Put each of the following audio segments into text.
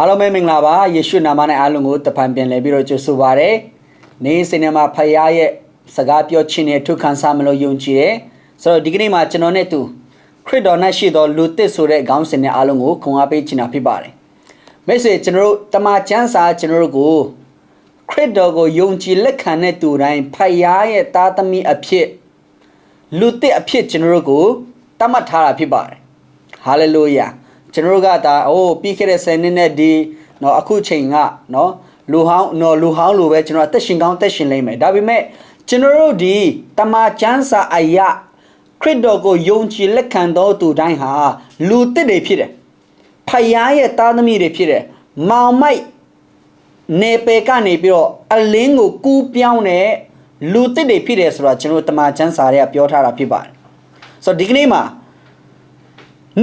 အားလုံးပဲမင်္ဂလာပါယေရှုနာမနဲ့အားလုံးကိုတပံပြန်လဲပြီးတော့ကြိုဆိုပါရစေနေ့စဉ်နဲ့မှာဖခင်ရဲ့စကားပြောခြင်းနဲ့ထုခံစားမလို့ယုံကြည်တယ်ဆိုတော့ဒီကနေ့မှာကျွန်တော်နဲ့သူခရစ်တော်နဲ့ရှိသောလူသစ်ဆိုတဲ့ခေါင်းစဉ်နဲ့အားလုံးကိုခွန်အားပေးချင်တာဖြစ်ပါတယ်မိတ်ဆွေကျွန်တော်တို့တမန်ကျမ်းစာကျွန်တော်တို့ကိုခရစ်တော်ကိုယုံကြည်လက်ခံတဲ့သူတိုင်းဖခင်ရဲ့သားသမီးအဖြစ်လူသစ်အဖြစ်ကျွန်တော်တို့ကိုတတ်မှတ်ထားတာဖြစ်ပါတယ်ဟာလေလုယာ ကျွန်တော်တို့ကဒါအိုးပြီးခဲ့တဲ့10နှစ်နဲ့ဒီเนาะအခုချိန်ကเนาะလူဟောင်းเนาะလူဟောင်းလိုပဲကျွန်တော်အသက်ရှင်ကောင်းအသက်ရှင်လိမ့်မယ်ဒါပေမဲ့ကျွန်တော်တို့ဒီတမန်ကျမ်းစာအရာခရစ်တော်ကိုယုံကြည်လက်ခံတော်သူတိုင်းဟာလူသစ်တွေဖြစ်တယ်ဖခင်ရဲ့သားသမီးတွေဖြစ်တယ်မောင်မိုက်နေပေကနေပြီးတော့အလင်းကိုကူးပြောင်းတဲ့လူသစ်တွေဖြစ်တယ်ဆိုတာကျွန်တော်တို့တမန်ကျမ်းစာတွေကပြောထားတာဖြစ်ပါတယ်ဆိုတော့ဒီကနေ့မှာ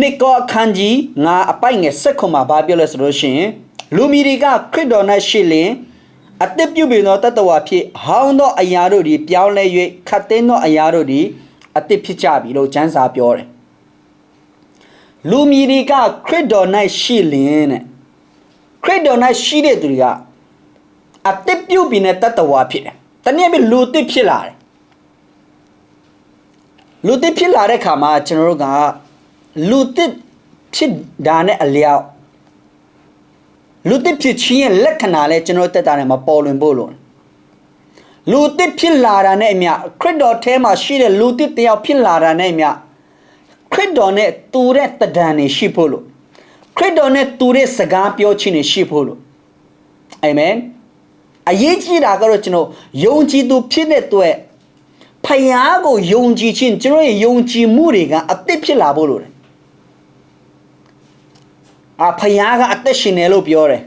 နိကောအခန်းကြီးငါအပိုက်ငယ်ဆက်ခွန်မှာဘာပြောလဲဆိုလို့ရှိရင်လူမီတွေကခရစ်တော်၌ရှိလင်အသက်ပြုပြင်သောတတ္တဝါဖြစ်ဟောင်းသောအရာတို့သည်ပြောင်းလဲ၍ခတ်သိမ်းသောအရာတို့သည်အသက်ဖြစ်ကြပြီလို့ကျမ်းစာပြောတယ်လူမီတွေကခရစ်တော်၌ရှိလင်တဲ့ခရစ်တော်၌ရှိတဲ့သူတွေကအသက်ပြုပြင်တဲ့တတ္တဝါဖြစ်တယ်တနည်းအားဖြင့်လူသစ်ဖြစ်လာတယ်လူသစ်ဖြစ်လာတဲ့ခါမှာကျွန်တော်တို့က လူသစ်ဖြစ်တာနဲ့အလျောက်လူသစ်ဖြစ်ခြင်းရဲ့လက္ခဏာလဲကျွန်တော်တက်တာနဲ့မပေါ်လွင်ဖို့လို့လူသစ်ဖြစ်လာတာနဲ့အမျှခရစ်တော်ထဲမှာရှိတဲ့လူသစ်တယောက်ဖြစ်လာတာနဲ့အမျှခရစ်တော်နဲ့တူတဲ့တဒံတွေရှိဖို့လို့ခရစ်တော်နဲ့တူတဲ့စကားပြောခြင်းတွေရှိဖို့လို့အာမင်အရေးကြီးတာကတော့ကျွန်တော်ယုံကြည်သူဖြစ်တဲ့အတွက်ဖယားကိုယုံကြည်ခြင်းကျွန်တော်ရဲ့ယုံကြည်မှုတွေကအသစ်ဖြစ်လာဖို့လို့တယ် အာဖယားကအသက်ရှင်တယ်လို့ပြောတယ်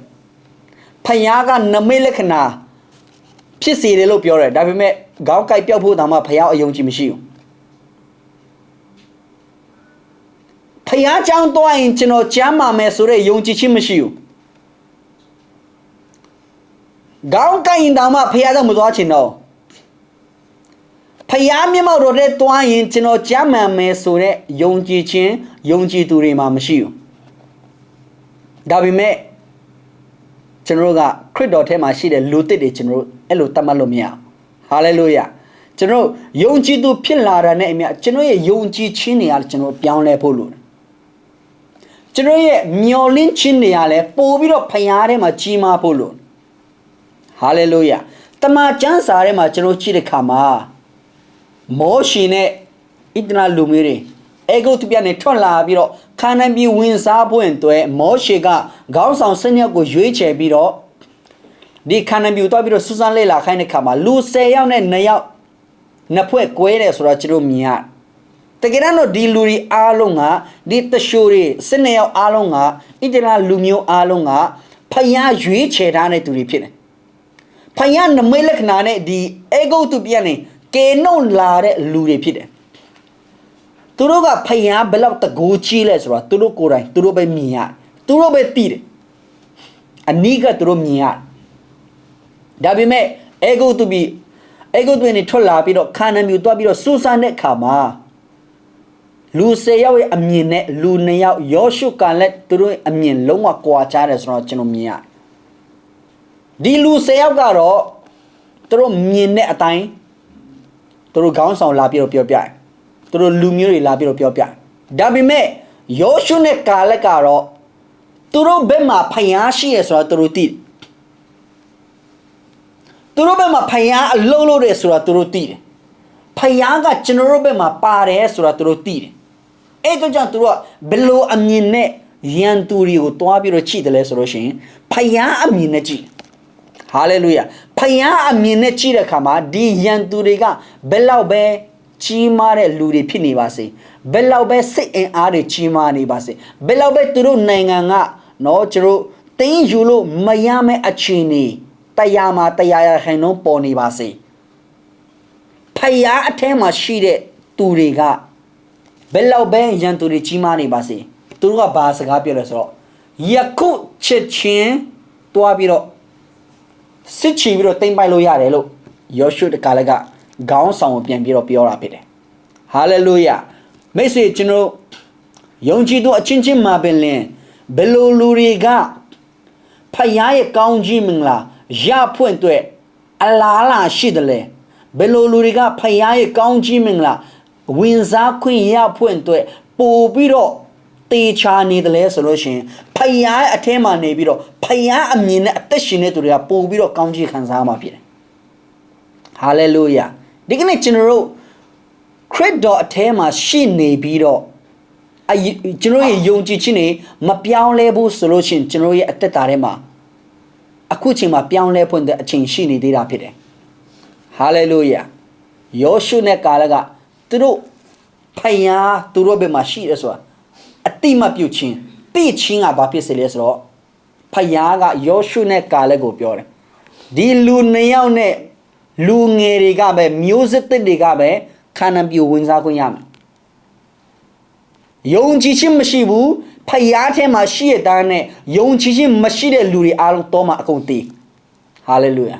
ဖယားကနမိတ်လက္ခဏာဖြစ်စေတယ်လို့ပြောတယ်ဒါပေမဲ့ခေါင်းကိုက်ပြောက်ဖို့တောင်မှဖယားအယုံကြည်မရှိဘူးဖယားကြောင့်တွားရင်ကျွန်တော်ကြမ်းမာမယ်ဆိုတဲ့ယုံကြည်ခြင်းမရှိဘူးခေါင်းကိုက်ရင်တောင်မှဖယားတော့မသွားချင်တော့ဖယားမျက်မှောက်တော်တဲ့တွားရင်ကျွန်တော်ကြမ်းမာမယ်ဆိုတဲ့ယုံကြည်ခြင်းယုံကြည်သူတွေမှာမရှိဘူး ဒါပေမဲ့ကျွန်တော်တို့ကခရစ်တော်ထဲမှာရှိတဲ့လူသစ်တွေကျွန်တော်တို့အဲ့လိုတတ်မှတ်လို့မရဟာလေလုယာကျွန်တော်ယုံကြည်သူဖြစ်လာတာနဲ့အမြကျွန်တော်ရဲ့ယုံကြည်ခြင်းတွေကကျွန်တော်ပြောင်းလဲဖို့လို့ကျွန်တော်ရဲ့မျော်လင့်ခြင်းတွေကလည်းပို့ပြီးတော့ဖျားထဲမှာကြီးမားဖို့လို့ဟာလေလုယာတမန်ကျမ်းစာထဲမှာကျွန်တော်ကြည့်တဲ့ခါမှာမောရှင်နဲ့ဣတနာလူမျိုးတွေ အေဂုတ်တပြနဲ့ထွက်လာပြီးတော့ခါနန်ပြည်ဝင်စားဖို့အတွက်မောရှေကခေါင်းဆောင်စနစ်ကိုရွေးချယ်ပြီးတော့ဒီခါနန်ပြည်သွားပြီးတော့စူးစမ်းလေ့လာခိုင်းတဲ့ခါမှာလူ10ယောက်နဲ့2ယောက်နှစ်ဖွဲ့ကွဲတယ်ဆိုတော့ကျွန်တော်မြင်ရတကယ်တော့ဒီလူတွေအားလုံးကဒီတရှိုးတွေစနေယောက်အားလုံးကဣတလလူမျိုးအားလုံးကဖယားရွေးချယ်ထားတဲ့သူတွေဖြစ်တယ်ဖယားနမိတ်လက္ခဏာနဲ့ဒီအေဂုတ်သူပြန်နေကေနုံလာတဲ့လူတွေဖြစ်တယ် သူတို့ကဖယားဘယ်လောက်တကူကြီးလဲဆိုတော့သူတို့ကိုယ်တိုင်သူတို့ပဲမြင်ရသူတို့ပဲသိတယ်အနီးကသူတို့မြင်ရဒါပေမဲ့အေဂုတ်သူပြီးအေဂုတ်သူနေထွက်လာပြီးတော့ခါနမြူတွားပြီးတော့စူးစမ်းတဲ့အခါမှာလူ10ယောက်ရဲ့အမြင်နဲ့လူ2ယောက်ယောရှုကလည်းသူတို့အမြင်လုံးဝကွာခြားတယ်ဆိုတော့ကျွန်တော်မြင်ရဒီလူ10ယောက်ကတော့သူတို့မြင်တဲ့အတိုင်းသူတို့ခေါင်းဆောင်လာပြီးတော့ပြောပြတယ် သူတို့လူမျိုးတွေလာပြီးတော့ပြောပြဒါပေမဲ့ယောရှုနဲ့ကာလက်ကတော့သူတို့ဘက်မှာဖျားရှိရဆိုတော့သူတို့သိတယ်သူတို့ဘက်မှာဖျားအလုံးလို့တယ်ဆိုတော့သူတို့သိတယ်ဖျားကကျွန်တော်တို့ဘက်မှာပါတယ်ဆိုတော့သူတို့သိတယ်အဲ့တော့ကြောင့်သူတို့ကဘယ်လိုအမြင်နဲ့ရန်သူတွေကိုတွားပြီးတော့ချိတယ်လဲဆိုလို့ရှိရင်ဖျားအမြင်နဲ့ကြည့်ဟာလေလုယာဖျားအမြင်နဲ့ကြည့်တဲ့အခါမှာဒီရန်သူတွေကဘယ်လောက်ပဲ ကြီးမားတဲ့လူတွေဖြစ်နေပါစေဘယ်လောက်ပဲစိတ်အင်အားတွေကြီးမားနေပါစေဘယ်လောက်ပဲသူတို့နိုင်ငံကနော်ကျတို့တင်းယူလို့မရမယ့်အခြေအနေတရားမှာတရားရခိုင်နှုန်းပေါ်နေပါစေဖယားအထဲမှာရှိတဲ့သူတွေကဘယ်လောက်ပဲရန်သူတွေကြီးမားနေပါစေသူတို့ကဘာစကားပြောလဲဆိုတော့ယခုချက်ချင်းတွားပြီးတော့စစ်ချီပြီးတော့တိမ့်ပိုက်လို့ရတယ်လို့ယောရှုတကလည်းက ခေါင်းဆောင်ကိုပြန်ပြီးတော့ပြောတာဖြစ်တယ်။ဟာလေလုယာမိတ်ဆွေကျွန်တော်ယုံကြည်သူအချင်းချင်းမှာပင်လင်ဘယ်လိုလူတွေကယားရဲ့ကောင်းကြီးမင်္ဂလာရဖွင့်အတွက်အလားလာရှိတယ်လေဘယ်လိုလူတွေကဖယားရဲ့ကောင်းကြီးမင်္ဂလာဝင်စားခွင့်ရဖွင့်အတွက်ပို့ပြီးတော့တေချာနေတယ်လဲဆိုလို့ရှိရင်ဖယားရဲ့အထဲမှာနေပြီးတော့ဖယားအမြင်နဲ့အသက်ရှင်တဲ့သူတွေကပို့ပြီးတော့ကောင်းကြီးခံစားမှာဖြစ်တယ်ဟာလေလုယာ ဒီကနေ့ကျွန်တော်တို့ခရစ်တော်အထဲမှာရှိနေပြီးတော့အယကျွန်တော်ရဲ့ယုံကြည်ခြင်းတွေမပြောင်းလဲဘူးဆိုလို့ရှိရင်ကျွန်တော်ရဲ့အသက်တာထဲမှာအခုချိန်မှာပြောင်းလဲဖွင့်တဲ့အချိန်ရှိနေသေးတာဖြစ်တယ်ဟာလေလုယာယောရှုနဲ့ကာလကသူတို့ဖယားသူတို့ဘက်မှာရှိရဆိုတာအတိမပြုတ်ခြင်းတိချင်းကဘာဖြစ်စေလဲဆိုတော့ဖယားကယောရှုနဲ့ကာလကိုပြောတယ်ဒီလူနှစ်ယောက်နဲ့ လူငယ်တွေကပဲမျိုးစစ်တစ်တွေကပဲခန္ဓာပြူဝင်စားခွင့်ရမယ်ယုံကြည်ခြင်းမရှိဘူးဖယားထဲမှာရှိရတဲ့နဲ့ယုံကြည်ခြင်းမရှိတဲ့လူတွေအားလုံးတော့မှအကုန်တည်ဟာလေလုယာ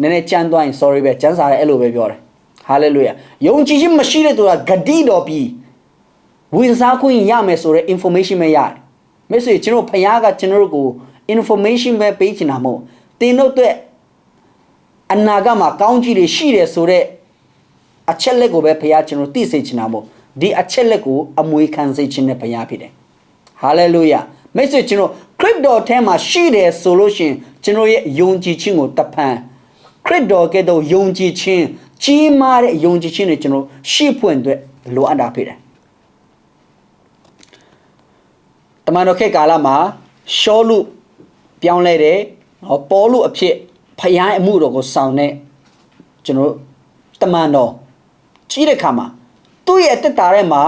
နည်းနည်းကြမ်းသွားရင် sorry ပဲကျမ်းစာရဲ့အဲ့လိုပဲပြောတယ်ဟာလေလုယာယုံကြည်ခြင်းမရှိတဲ့သူကဂတိတော်ပြီးဝင်စားခွင့်ရမယ်ဆိုတဲ့ information ပဲရတယ်မိတ်ဆွေကျွန်တော်ဖယားကကျွန်တော်တို့ကို information ပဲပေးချင်တာမဟုတ်တင်တို့အတွက် အနာဂတ်မှာကောင်းကြီးတွေရှိတယ်ဆိုတော့အချက်လက်ကိုပဲဖယားကျွန်တော်သိစေချင်တာမို့ဒီအချက်လက်ကိုအမွေခံစေခြင်းနဲ့ဖယားဖြစ်တယ်ဟာလေလုယာမိတ်ဆွေကျွန်တော်ခရစ်တော်ထဲမှာရှိတယ်ဆိုလို့ရှိရင်ကျွန်တော်ရဲ့ယုံကြည်ခြင်းကိုတဖန်ခရစ်တော်ကဲ့သို့ယုံကြည်ခြင်းကြီးမားတဲ့ယုံကြည်ခြင်းတွေကျွန်တော်ရှိဖွင့်အတွက်လိုအပ်တာဖြစ်တယ်တမန်တော်ခေတ်ကာလမှာရှောလူပြောင်းလဲတယ်နော်ပေါလုအဖြစ် ဖယားအမှုတော်ကိုဆောင်တဲ့ကျွန်တော်တမန်တော်ကြီးတဲ့ခါမှာသူ့ရဲ့တက်တာထဲမှာ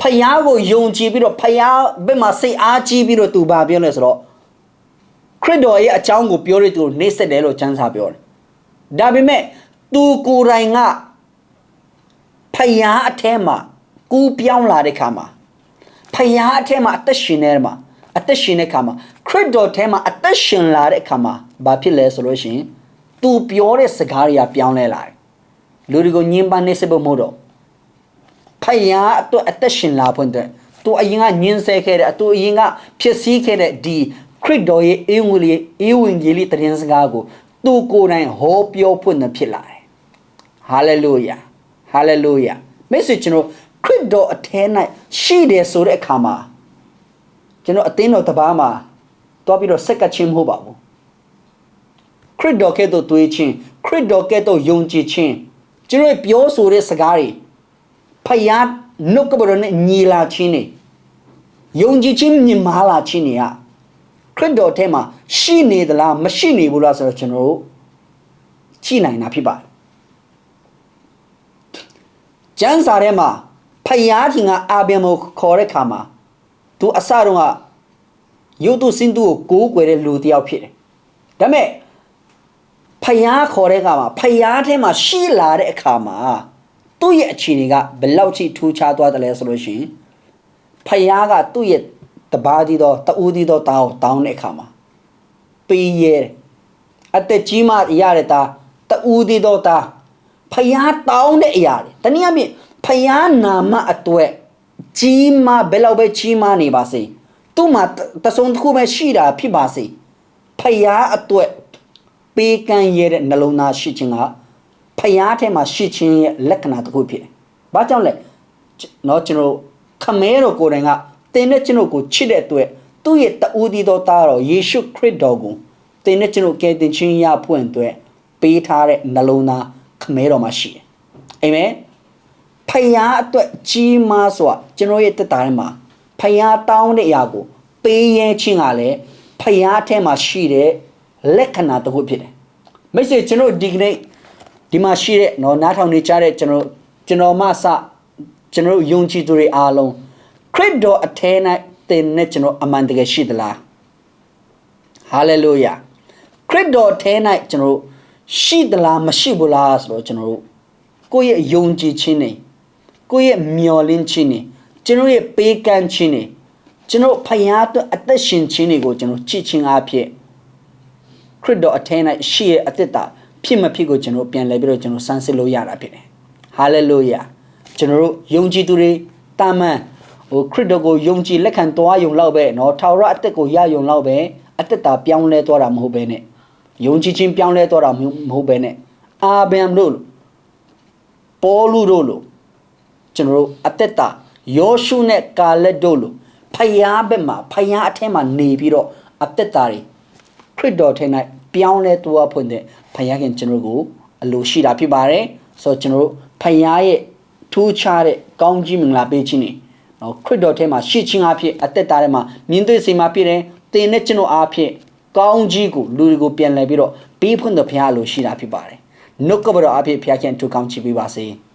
ဖယားကိုယုံကြည်ပြီးတော့ဖယားဘက်မှာစိတ်အားကြီးပြီးတော့သူဘာပြောလဲဆိုတော့ခရစ်တော်ရဲ့အကြောင်းကိုပြောတဲ့သူကိုနှိမ့်ဆက်တယ်လို့ကျမ်းစာပြောတယ်ဒါပေမဲ့သူကိုယ်တိုင်ကဖယားအထဲမှာကူးပြောင်းလာတဲ့ခါမှာဖယားအထဲမှာအသက်ရှင်နေတဲ့မှာ အသက်ရှင်တဲ့ခါမှာခရစ်တော်ထဲမှာအသက်ရှင်လာတဲ့အခါမှာဘာဖြစ်လဲဆိုလို့ရှိရင်သူပြောတဲ့စကားတွေကပြောင်းလဲလာတယ်လူတွေကိုညှဉ်းပန်းနေစဖို့မဟုတ်တော့ဖယားအတွက်အသက်ရှင်လာဖွင့်တဲ့သူအရင်ကညှဉ်းဆဲခဲ့တဲ့သူအရင်ကဖြစ်စည်းခဲ့တဲ့ဒီခရစ်တော်ရဲ့အေဝံဂေလိအေဝံဂေလိတရင်စကားကိုသူကိုယ်တိုင်ဟောပြောဖွင့်နေဖြစ်လာတယ်ဟာလေလုယာဟာလေလုယာမိတ်ဆွေကျွန်တော်ခရစ်တော်အထဲ၌ရှိတယ်ဆိုတဲ့အခါမှာ ကျွန်တော်အသင်းတော်တပားမှာတွားပြီးတော့ဆက်ကချင်းမဟုတ်ပါဘူးခရစ်တော်ကဲ့သို့တွေးခြင်းခရစ်တော်ကဲ့သို့ယုံကြည်ခြင်းကျွန်တော်ပြောဆိုတဲ့စကားတွေဖယားနှုတ်ကပတော်နဲ့ညီလာခြင်းနေယုံကြည်ခြင်းမြင်မာလာခြင်းနေရခရစ်တော်ထဲမှာရှိနေသလားမရှိနေဘူးလားဆိုတော့ကျွန်တော်တို့ကြည့်နိုင်တာဖြစ်ပါတယ်ကျမ်းစာထဲမှာဖယားခင်ကအာဗြဟံကိုခေါ်တဲ့ခါမှာ သူအစတုန်းကယုတ်တုစင်းသူကိုကိုးကွယ်တဲ့လူတစ်ယောက်ဖြစ်တယ်။ဒါပေမဲ့ဖယားခေါ်တဲ့အခါမှာဖယားထဲမှာရှိလာတဲ့အခါမှာသူ့ရဲ့အခြေအနေကဘယ်လောက်ထိထူးခြားသွားတယ်လဲဆိုလို့ရှိရင်ဖယားကသူ့ရဲ့တပါးဒီတော့တူးဒီတော့တောင်းတောင်းတဲ့အခါမှာပေးရဲအသက်ကြီးမှရတဲ့သားတူးဒီတော့တာဖယားတောင်းတဲ့အရာတွေတနည်းအားဖြင့်ဖယားနာမအတွက် ကြီးမဘယ်လောက်ပဲကြီးမနေပါစေသူ့မှာတဆုံတစ်ခုပဲရှိတာဖြစ်ပါစေဖယားအတွက်ပေးကမ်းရတဲ့နှလုံးသားရှိခြင်းကဖယားထဲမှာရှိခြင်းရဲ့လက္ခဏာတစ်ခုဖြစ်တယ်။ဘာကြောင့်လဲ။နော်ကျွန်တော်ခမဲတော်ကိုယ်တိုင်ကတင်တဲ့ကျွန်တော်ကိုချစ်တဲ့အတွက်သူ့ရဲ့တဦးတည်သောသားတော်ယေရှုခရစ်တော်ကိုတင်တဲ့ကျွန်တော်ကယ်တင်ခြင်းရဖွင့်အတွက်ပေးထားတဲ့နှလုံးသားခမဲတော်မှာရှိတယ်။အာမင်။ ဖယားအတွက်ကြီးမားစွာကျွန်တော်ရဲ့တက်တာထဲမှာဖယားတောင်းတဲ့အရာကိုပေးရဲခြင်းကလည်းဖယားထဲမှာရှိတဲ့လက္ခဏာတစ်ခုဖြစ်တယ်မိတ်ဆွေကျွန်တော်ဒီကနေ့ဒီမှာရှိတဲ့เนาะနားထောင်နေကြတဲ့ကျွန်တော်ကျွန်တော်မှစကျွန်တော်ယုံကြည်သူတွေအားလုံးခရစ်တော်အထဲ၌တင်နဲ့ကျွန်တော်အမှန်တကယ်ရှိသလားဟာလေလုယာခရစ်တော်ထဲ၌ကျွန်တော်ရှိသလားမရှိဘူးလားဆိုတော့ကျွန်တော်ကိုယ့်ရဲ့ယုံကြည်ခြင်းနဲ့ ကိုယ့်ရဲ့မျှော်လင့်ခြင်းနဲ့ကျွန်တော်ရဲ့ပေးကမ်းခြင်းနဲ့ကျွန်တော်ဖယားအတွက်အသက်ရှင်ခြင်းတွေကိုကျွန်တော်ကြည်ခြင်းအဖြစ်ခရစ်တော်အထဲ၌ရှိရဲ့အသက်တာဖြစ်မဖြစ်ကိုကျွန်တော်ပြန်လဲပြီးတော့ကျွန်တော်စမ်းစစ်လို့ရတာဖြစ်တယ်။ဟာလေလုယာကျွန်တော်တို့ယုံကြည်သူတွေတာမန်ဟိုခရစ်တော်ကိုယုံကြည်လက်ခံသွားယုံလောက်ပဲเนาะထာဝရအသက်ကိုရယုံလောက်ပဲ အသက်တာပြောင်းလဲသွားတာမဟုတ်ဘဲနဲ့ယုံကြည်ခြင်းပြောင်းလဲသွားတာမဟုတ်ဘဲနဲ့အာဗြဟံတို့လိုပေါလုတို့လို ကျွန်တော်တို့အသက်တာယောရှုနဲ့ကာလက်တို့လိုဖယားဘက်မှာဖယားအထက်မှာနေပြီးတော့အသက်တာတွေခရစ်တော်ထဲ၌ပြောင်းလဲသွားဖို့တဲ့ဖယားခင်ကျွန်တော်တို့ကိုအလိုရှိတာဖြစ်ပါတယ်ဆိုတော့ကျွန်တော်တို့ဖယားရဲ့ထူးခြားတဲ့ကောင်းကြီးမင်္ဂလာပေးခြင်းနေနော်ခရစ်တော်ထဲမှာရှိခြင်းအဖြစ်အသက်တာထဲမှာမြင်တွေ့စေမှာဖြစ်တယ်တင်တဲ့ကျွန်တော်အားဖြင့်ကောင်းကြီးကိုလူတွေကိုပြန်လှည့်ပြီးတော့ပေးဖွင့်တဲ့ဖယားအလိုရှိတာဖြစ်ပါတယ်နှုတ်ကပတော်အဖြစ်ဖယားခင်ထူကောင်းချီးပေးပါစေ။